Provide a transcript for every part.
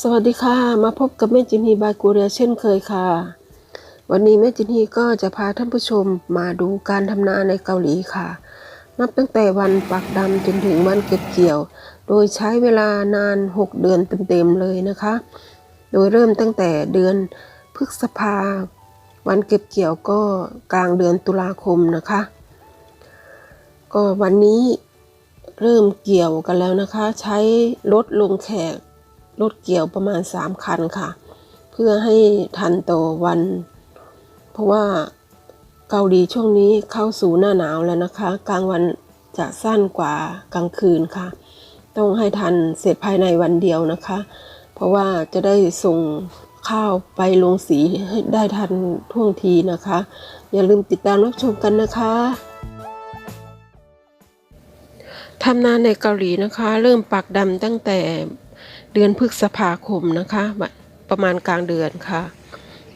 สวัสดีค่ะ มาพบกับแม่จินฮีบายกูเรียเช่นเคยค่ะ วันนี้แม่จินฮีก็จะพาท่านผู้ชมมาดูการทำนาในเกาหลีค่ะ นับตั้งแต่วันปักดำจนถึงวันเก็บเกี่ยว โดยใช้เวลานาน 6 เดือนเต็มๆเลยนะคะ โดยเริ่มตั้งแต่เดือนพฤษภา วันเก็บเกี่ยวก็กลางเดือนตุลาคมนะคะ ก็วันนี้เริ่มเกี่ยวกันแล้วนะคะ ใช้รถลงแขก รถเกี่ยวประมาณ 3 คันค่ะ เพื่อให้ทันต่อวัน เพราะว่าเกาหลีช่วงนี้เข้าสู่หน้าหนาวแล้วนะคะ กลางวันจะสั้นกว่ากลางคืนค่ะ ต้องให้ทันเสร็จภายในวันเดียวนะคะ เพราะว่าจะได้ส่งข้าวไปลงสีให้ได้ทันท่วงทีนะคะ อย่าลืมติดตามรับชมกันนะคะทำนาในเกาหลีนะคะ เริ่มปักดำตั้งแต่ เดือนพฤษภาคมนะคะ ประมาณกลางเดือนค่ะ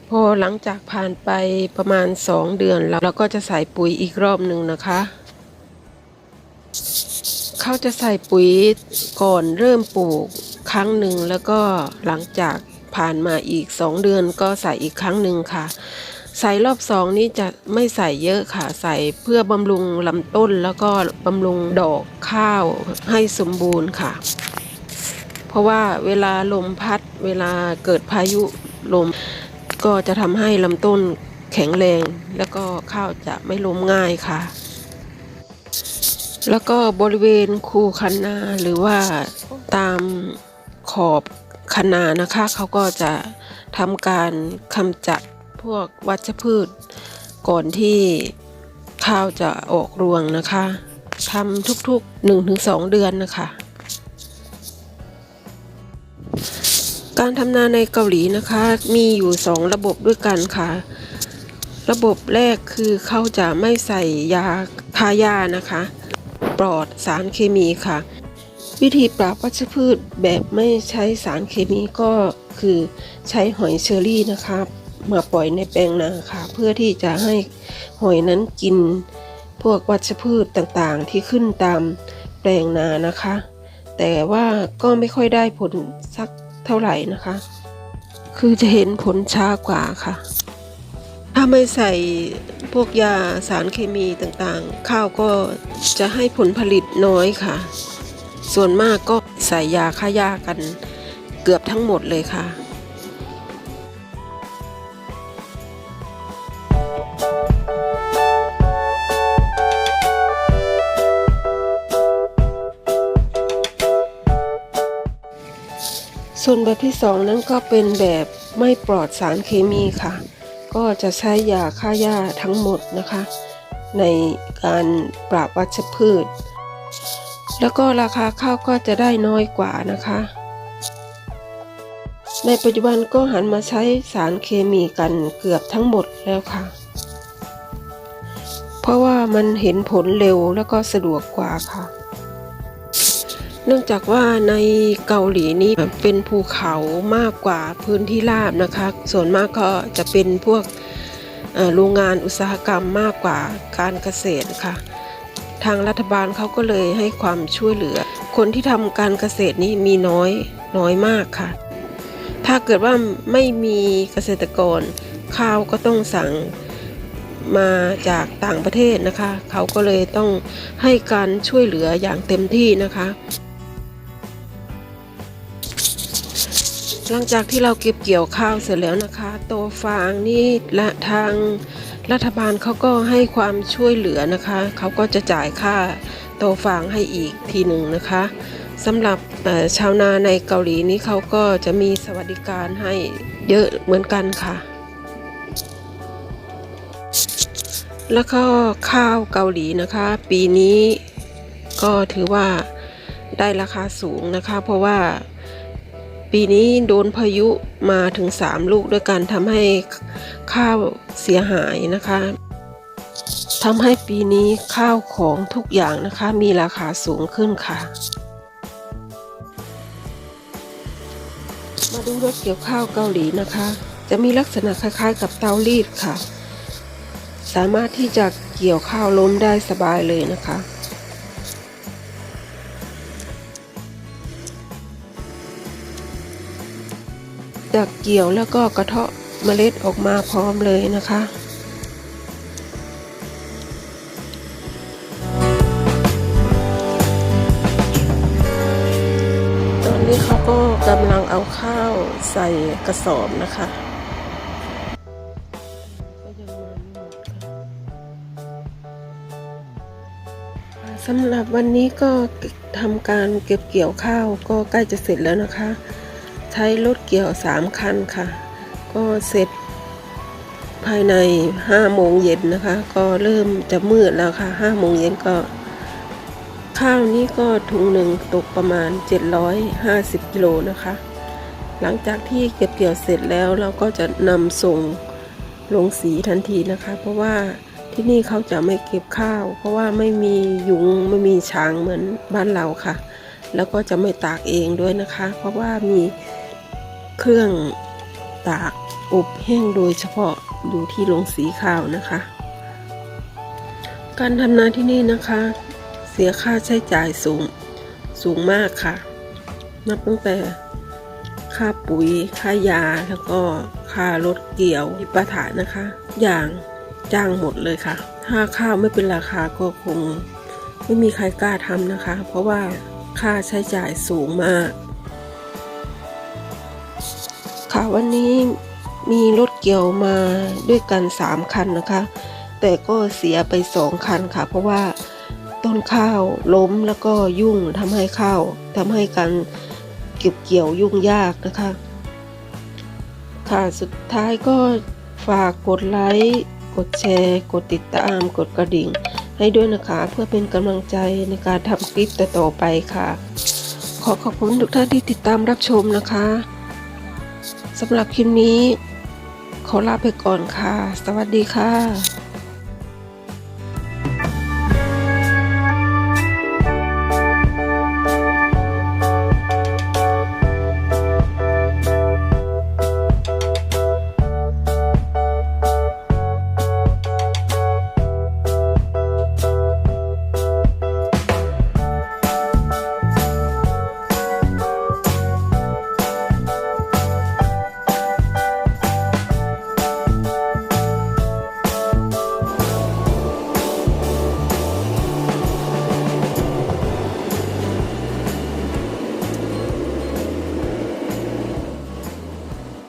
พอหลังจากผ่านไปประมาณ 2 เดือนแล้วเราก็จะใส่ปุ๋ยอีกรอบหนึ่งนะคะเขาจะใส่ปุ๋ยก่อนเริ่มปลูกครั้งหนึ่งแล้วก็หลังจากผ่านมาอีก 2 เดือนก็ใส่อีกครั้งหนึ่งค่ะ ใส่รอบสองนี้จะไม่ใส่เยอะค่ะ ใส่เพื่อบำรุงลำต้นแล้วก็บำรุงดอกข้าวให้สมบูรณ์ค่ะ เพราะว่าเวลาลมพัดเวลาเกิดพายุลม ก็จะทำให้ลำต้นแข็งแรง แล้วก็ข้าวจะไม่ล้มง่ายค่ะ แล้วก็บริเวณคูคันนาหรือว่าตามขอบคันนานะคะเขาก็จะทำการกำจัดพวกวัชพืช ก่อนที่ข้าวจะออกรวงนะคะทำทุกๆ 1-2 เดือนนะคะ การทำนาในเกาหลีนะคะ มีอยู่2ระบบด้วยกันค่ะ ระบบแรกคือเขาจะไม่ใส่ยาทายานะคะ ปลอดสารเคมีค่ะ วิธีปราบวัชพืชแบบไม่ใช้สารเคมีก็คือใช้หอยเชอรี่นะคะมาปล่อยในแปลงนาค่ะ เพื่อที่จะให้หอยนั้นกินพวกวัชพืชต่างๆ ที่ขึ้นตามแปลงนานะคะ แต่ว่าก็ไม่ค่อยได้ผลสัก เท่าไหร่นะคะ คือจะเห็นผลช้ากว่าค่ะ ถ้าไม่ใส่พวกยาสารเคมีต่างๆ ข้าวก็จะให้ผลผลิตน้อยค่ะ ส่วนมากก็ใส่ยาฆ่าหญ้ากันเกือบทั้งหมดเลยค่ะ ส่วนแบบที่สองนั้นก็เป็นแบบไม่ปลอดสารเคมีค่ะ ก็จะใช้ยาฆ่าหญ้าทั้งหมดนะคะ ในการปราบวัชพืช แล้วก็ราคาข้าวก็จะได้น้อยกว่านะคะ ในปัจจุบันก็หันมาใช้สารเคมีกันเกือบทั้งหมดแล้วค่ะ เพราะว่ามันเห็นผลเร็วแล้วก็สะดวกกว่าค่ะ นื่องจากว่าในเกาหลีนี้เป็นภูเขามากกว่าพื้นที่ราบนะคะ ส่วนมากก็จะเป็นพวกโรงงานอุตสาหกรรมมากกว่าการเกษตรค่ะ ทางรัฐบาลเขาก็เลยให้ความช่วยเหลือ คนที่ทำการเกษตรนี้มีน้อยน้อยมากค่ะ ถ้าเกิดว่าไม่มีเกษตรกรข้าวก็ต้องสั่งมาจากต่างประเทศนะคะ เขาก็เลยต้องให้การช่วยเหลืออย่างเต็มที่นะคะ หลังจากที่เราเก็บเกี่ยวข้าวเสร็จแล้วนะคะโตฟางนี่และทางรัฐบาลเขาก็ให้ความช่วยเหลือนะคะเขาก็จะจ่ายค่าโตฟางให้อีกทีหนึ่งนะคะสำหรับชาวนาในเกาหลีนี้เขาก็จะมีสวัสดิการให้เยอะเหมือนกันค่ะ แล้วก็ข้าวเกาหลีนะคะ ปีนี้ก็ถือว่าได้ราคาสูงนะคะ เพราะว่า ปีนี้โดนพายุมาถึง 3 ลูกด้วยกันทำให้ข้าวเสียหายนะคะทำให้ปีนี้ข้าวของทุกอย่างนะคะ มีราคาสูงขึ้นค่ะ มาดูรถเกี่ยวข้าวเกาหลีนะคะ จะมีลักษณะคล้ายๆ กับเตารีดค่ะ สามารถที่จะเกี่ยวข้าวล้มได้สบายเลยนะคะ จากเกี่ยวแล้วก็กระเทาะเมล็ดออกมาพร้อมเลยนะคะตอนนี้เขาก็กำลังเอาข้าวใส่กระสอบนะคะสำหรับวันนี้ก็ทำการเก็บเกี่ยวข้าวก็ใกล้จะเสร็จแล้วนะคะ ใช้รถเกี่ยวสามคันค่ะ ก็เสร็จภายในห้าโมงเย็นนะคะ ก็เริ่มจะมืดแล้วค่ะห้าโมงเย็นก็ ข้าวนี้ก็ถุงหนึ่งตกประมาณ 750กิโลนะคะ หลังจากที่เก็บเกี่ยวเสร็จแล้วเราก็จะนำส่งลงสีทันทีนะคะ เพราะว่าที่นี่เขาจะไม่เก็บข้าว เพราะว่าไม่มียุงไม่มีช้างเหมือนบ้านเราค่ะ แล้วก็จะไม่ตากเองด้วยนะคะ เพราะว่ามี เครื่องตากอบแห้งโดยเฉพาะอยู่ที่โรงสีข้าวนะคะ การทำนาที่นี่นะคะ เสียค่าใช้จ่ายสูงสูงมากค่ะ นับตั้งแต่ค่าปุ๋ย ค่ายา แล้วก็ค่ารถเกี่ยวอิปะถะนะคะ อย่างจ้างหมดเลยค่ะ ถ้าข้าวไม่เป็นราคาก็คง ไม่มีใครกล้าทำนะคะ เพราะว่าค่าใช้จ่ายสูงมาก ค่ะวันนี้มีรถเกี่ยวมาด้วยกัน 3 คันนะคะ แต่ก็เสียไป 2 คันค่ะ เพราะว่าต้นข้าวล้มแล้วก็ยุ่งทำให้ข้าวทำให้การเก็บเกี่ยวยุ่งยากนะคะ ค่ะสุดท้ายก็ฝากกดไลค์กดแชร์ กดติดตาม กดกระดิ่ง ให้ด้วยนะคะ เพื่อเป็นกำลังใจในการทำคลิปต่อๆไปค่ะ ขอขอบคุณทุกท่านที่ติดตามรับชมนะคะ สำหรับคลิปนี้ ขอลาไปก่อนค่ะ สวัสดีค่ะ